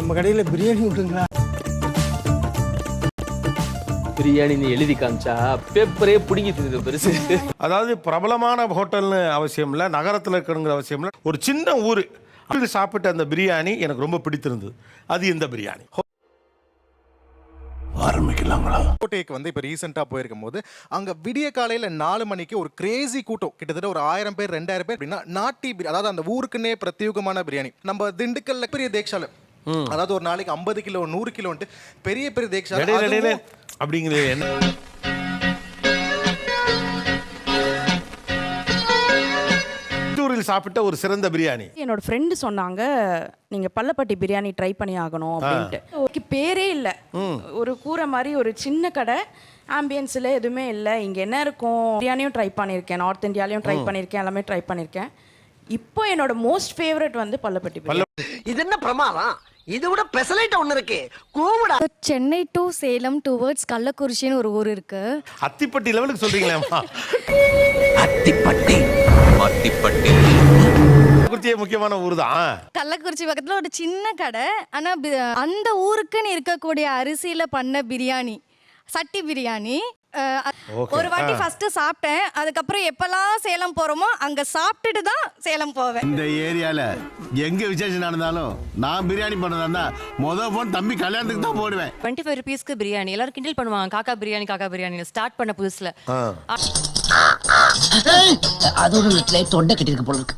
நம்ம கடையில் பிரியாணி விட்டுங்களா பிரியாணின்னு எழுதி காமிச்சா பேப்பரே பிடிங்கி பெருசு. அதாவது பிரபலமான ஹோட்டல்னு அவசியம் இல்லை நகரத்தில் இருக்கணுங்கிற அவசியம் இல்லை. ஒரு சின்ன ஊர் அப்படி சாப்பிட்ட அந்த பிரியாணி எனக்கு ரொம்ப பிடித்திருந்தது. அது இந்த பிரியாணி. கோட்டைக்கு வந்து இப்போ ரீசெண்டாக போயிருக்கும் போது அங்கே விடிய காலையில் நாலு மணிக்கு ஒரு கிரேசி கூட்டம். கிட்டத்தட்ட ஒரு ஆயிரம் பேர் ரெண்டாயிரம் பேர் அப்படின்னா நாட்டி அதாவது அந்த ஊருக்குன்னே பிரத்யேகமான பிரியாணி. நம்ம திண்டுக்கல்ல பெரிய தேக்ஷால அதாவது ஒரு நாளைக்கு ஐம்பது கிலோ நூறு கிலோன்ட்டு பெரிய பெரிய அதுவும் அப்படிங்கிறது என்ன? சாப்பிட்ட ஒரு சிறந்த பிரியாணி. என்னோட ஃப்ரெண்டு சொன்னாங்க நீங்க பள்ளப்பட்டி பிரியாணி ட்ரை பண்ணி ஆகணும் அப்படின்ட்டு. பேரே இல்லை. ஒரு கூரை மாதிரி ஒரு சின்ன கடை ஆம்பியன்ஸில் எதுவுமே இல்லை. இங்கே என்ன இருக்கும்? பிரியாணியும் ட்ரை பண்ணியிருக்கேன் நார்த் இந்தியாலையும் ட்ரை பண்ணியிருக்கேன் எல்லாமே ட்ரை பண்ணியிருக்கேன் இப்போ என்னோட மோஸ்ட் ஃபேவரட் வந்து பிரியாணி. இது என்ன பிரமாதம்? இது விட பெசலைட் ஒண்ணு இருக்கு. கூவுடா. சென்னை டு சேலம் டுவர்ட்ஸ் கள்ளக்குறிச்சின்னு ஒரு ஊர் இருக்கு. அத்திப்பட்டி லெவலுக்கு சொல்றீங்களேம்மா. அத்திப்பட்டி. அத்திப்பட்டி. முக்கியமான ஊர் தான் கள்ளக்குறிச்சி பக்கத்துல ஒரு சின்ன கடை. ஆனா பி- அந்த ஊருக்குன்னு இருக்கக்கூடிய அரிசியில பண்ண பிரியாணி சட்டி பிரியாணி. ஒரு வாட்டி. ஃபர்ஸ்ட் சாப்பிட்டேன். அதுக்கப்புறம் எப்பெல்லாம் சேலம் போறோமோ அங்க சாப்பிட்டுட்டு தான் சேலம் போவேன். இந்த ஏரியால எங்க விசேஷம் நடந்தாலும் நான் பிரியாணி பண்ணதா முத போன் தம்பி கல்யாணத்துக்கு தான் போடுவேன். டுவெண்ட்டி ஃபைவ் ருபீஸ்க்கு பிரியாணி. எல்லாரும் கிண்டல் பண்ணுவாங்க காக்கா பிரியாணி காக்கா பிரியாணி ஸ்டார்ட் பண்ண புதுசுல. அதோட வீட்டுல தொண்டை கட்டிருக்கு போல இருக்கு.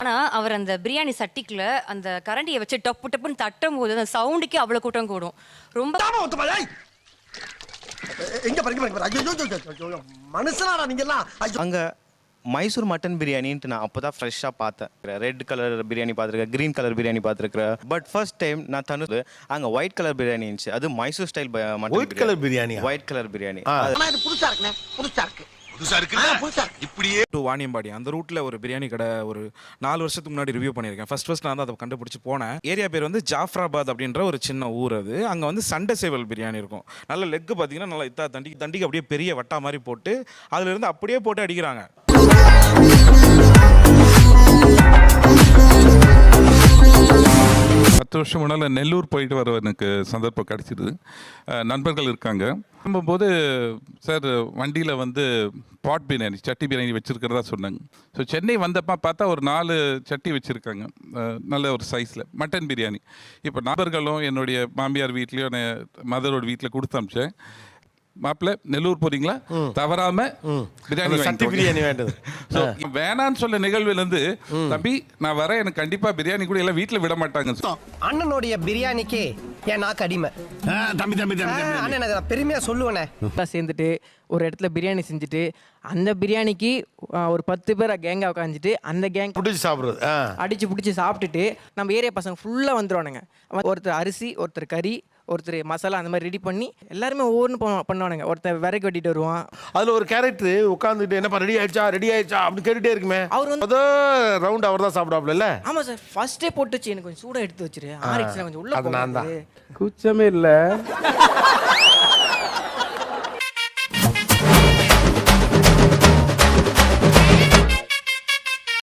ஆனா அவர் அந்த பிரியாணி சட்டிக்குள்ள அந்த கரண்டியை வச்சு டப்பு டப்புன்னு தட்டும் போது அந்த சவுண்டுக்கே அவ்வளவு கூட்டம் கூடும். ரொம்ப எங்க ஐயோ, ஐயோ மனுஷனாடா நீங்க எல்லாம் அங்கே மைசூர் மட்டன் பிரியாணின்ட்டு நான் அப்போ தான் ஃப்ரெஷ்ஷாக பார்த்தேன். ரெட் கலர் பிரியாணி பார்த்துருக்கேன் க்ரீன் கலர் பிரியாணி பார்த்துருக்கேன் பட் ஃபர்ஸ்ட் டைம் நான் தனது அங்கே ஒயிட் கலர் பிரியாணி இருந்துச்சு. அது மைசூர் ஸ்டைல் White color பிரியாணியா? White colour biryani. ஆ. ஆனா இது புதுசா இருக்குண்ணே புதுசா இருக்கு. புதுசா இருக்கு இப்படியே டு வாணியம்பாடி. அந்த ரூட்ல ஒரு பிரியாணி கடை ஒரு நாலு வருஷத்துக்கு முன்னாடி ரிவ்யூ பண்ணியிருக்கேன். ஃபர்ஸ்ட் ஃபர்ஸ்ட் நான் தான் அதை கண்டுபிடிச்சு போனேன். ஏரியா பேர் வந்து ஜாஃப்ராபாத் அப்படின்ற ஒரு சின்ன ஊர் அது. அங்கே வந்து சண்டை சேவல் பிரியாணி இருக்கும். நல்ல லெக் பார்த்தீங்கன்னா நல்லா இத்தா தண்டி தண்டிக்கு அப்படியே பெரிய வட்டா மாதிரி போட்டு அதுல இருந்து அப்படியே போட்டு அடிக்கிறாங்க. பத்து வருஷம் முன்னால் நெல்லூர் போயிட்டு வர எனக்கு சந்தர்ப்பம் கிடச்சிது நண்பர்கள் இருக்காங்க. போது சார் வண்டியில் வந்து பாட் பிரியாணி சட்டி பிரியாணி வச்சுருக்கிறதா சொன்னாங்க. ஸோ சென்னை வந்தப்போ பார்த்தா ஒரு நாலு சட்டி வச்சுருக்காங்க. நல்ல ஒரு சைஸில் மட்டன் பிரியாணி. இப்போ நண்பர்களும் என்னுடைய மாமியார் வீட்லேயும் மதரோட வீட்டில் கொடுத்து அமிச்சேன் மாப்பிள்ள நெல்லூர் போறீங்களா? தவறாம பிரியாணி சட்டி பிரியாணி. வேண்டது. So, வேணான்னு சொல்ல நிகழ்வுல இருந்து தம்பி நான் வரேன் எனக்கு கண்டிப்பா பிரியாணி கூட எல்லாம் வீட்டுல விட மாட்டாங்க. அண்ணனுடைய பிரியாணிக்கு என் நாக்கு அடிமை. தம்பி தம்பி அண்ணன் அதை பெருமையா சொல்லுவேனே. சேர்ந்துட்டு ஒரு இடத்துல பிரியாணி செஞ்சுட்டு அந்த பிரியாணிக்கு ஒரு பத்து பேரை கேங்கா உட்காந்துட்டு அந்த கேங் பிடிச்சி சாப்பிடுறது அடிச்சு பிடிச்சி சாப்பிட்டுட்டு நம்ம ஏரியா பசங்க ஃபுல்லாக வந்துடுவானுங்க ஒருத்தர் அரிசி ஒருத்தர் கறி ஒருத்தர் மசாலா அந்த மாதிரி ரெடி பண்ணி எல்லாருமே ஒவ்வொன்று பண்ணுவானுங்க. ஒருத்தர் விறகு வெட்டிட்டு வருவான். அதுல ஒரு கேரக்டர் உட்காந்துட்டு என்னப்பா ரெடி ஆயிடுச்சா? ரெடி ஆயிடுச்சா? அப்படி கேட்டுட்டே இருக்குமே. அவர் வந்து- ரவுண்ட் அவர் தான் சாப்பிடாப்ல ஆமாம் சார். ஃபர்ஸ்டே போட்டுச்சு. எனக்கு கொஞ்சம் சூடாக எடுத்து வச்சிரு. ஆறிடுச்சு கொஞ்சம் உள்ள நான் தான். கூச்சமே இல்லை.